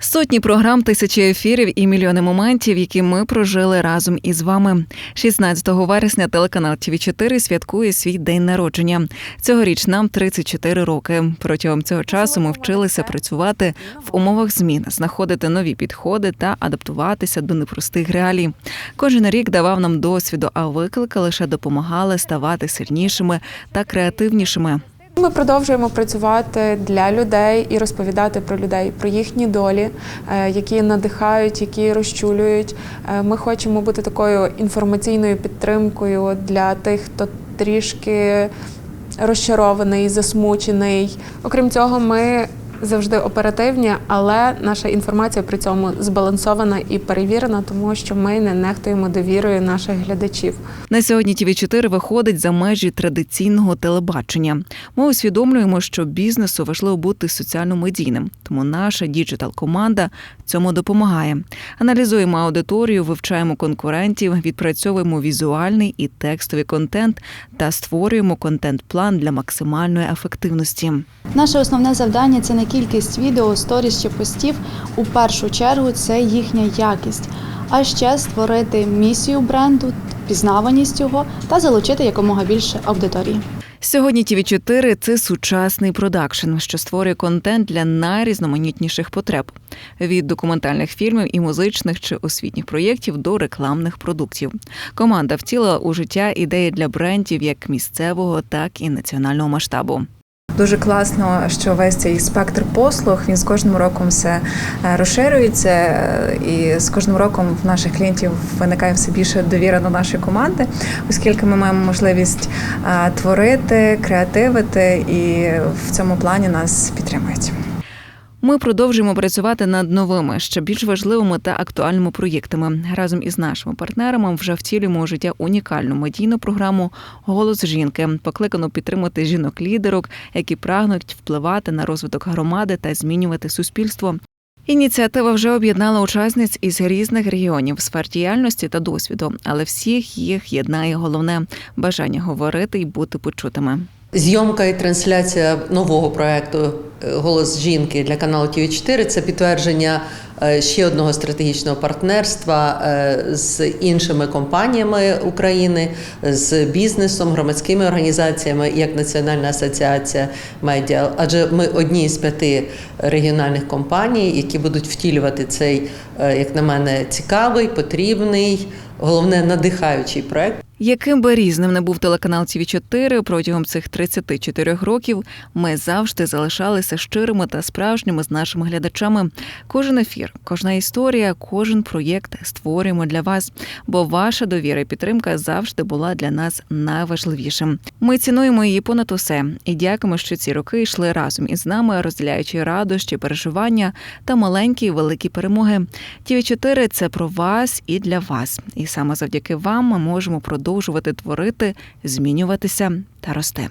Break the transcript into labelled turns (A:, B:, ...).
A: Сотні програм, тисячі ефірів і мільйони моментів, які ми прожили разом із вами. 16 вересня телеканал ТВ 4 святкує свій день народження. Цьогоріч нам 34 роки. Протягом цього часу ми вчилися працювати в умовах змін, знаходити нові підходи та адаптуватися до непростих реалій. Кожен рік давав нам досвіду, а виклики лише допомагали ставати сильнішими та креативнішими.
B: Ми продовжуємо працювати для людей і розповідати про людей, про їхні долі, е, які надихають, які розчулюють. Е, Ми хочемо бути такою інформаційною підтримкою для тих, хто трішки розчарований, засмучений. Окрім цього, ми завжди оперативні, але наша інформація при цьому збалансована і перевірена, тому що ми не нехтуємо довірою наших глядачів.
A: На сьогодні ТВ 4 виходить за межі традиційного телебачення. Ми усвідомлюємо, що бізнесу важливо бути соціально медійним, тому наша діджитал команда цьому допомагає. Аналізуємо аудиторію, вивчаємо конкурентів, відпрацьовуємо візуальний і текстовий контент та створюємо контент-план для максимальної ефективності.
C: Наше основне завдання це не кількість відео, сторіс чи постів. У першу чергу це їхня якість, а ще створити місію бренду, пізнаваність його та залучити якомога більше аудиторії.
A: Сьогодні ТВ 4 це сучасний продакшн, що створює контент для найрізноманітніших потреб від документальних фільмів і музичних чи освітніх проєктів до рекламних продуктів. Команда втілила у життя ідеї для брендів як місцевого, так і національного масштабу.
D: Дуже класно, що весь цей спектр послуг він з кожним роком все е, розширюється, е, і з кожним роком в наших клієнтів виникає все більше довіра до нашої команди, оскільки ми маємо можливість е, творити, креативити, і в цьому плані нас підтримують.
A: Ми продовжуємо працювати над новими, ще більш важливими та актуальними проєктами. Разом із нашими партнерами вже втілюємо у життя унікальну медійну програму Голос жінки, покликану підтримати жінок-лідерок, які прагнуть впливати на розвиток громади та змінювати суспільство. Ініціатива вже об'єднала учасниць із різних регіонів, сфер діяльності та досвіду, але всіх їх єднає головне бажання говорити і бути почутими.
E: Зйомка і трансляція нового проекту е, Голос жінки для каналу ТВ 4 це підтвердження е, ще одного стратегічного партнерства е, з іншими компаніями України, з бізнесом, громадськими організаціями, як Національна асоціація медіа. Адже ми одні з п'яти регіональних компаній, які будуть втілювати цей, як на мене, цікавий, потрібний, головне надихаючий проект.
A: Яким би різним не був телеканал ТВ 4 протягом цих 34 років, ми завжди залишалися щирими та справжніми з нашими глядачами. Кожен ефір, кожна історія, кожен проєкт створюємо для вас, бо ваша довіра і підтримка завжди була для нас найважливішим. Ми цінуємо її понад усе і дякуємо, що ці роки йшли разом із нами, розділяючи радощі, переживання та маленькі і великі перемоги. ТВ 4 це про вас і для вас. І саме завдяки вам ми можемо продовжувати творити, змінюватися та рости.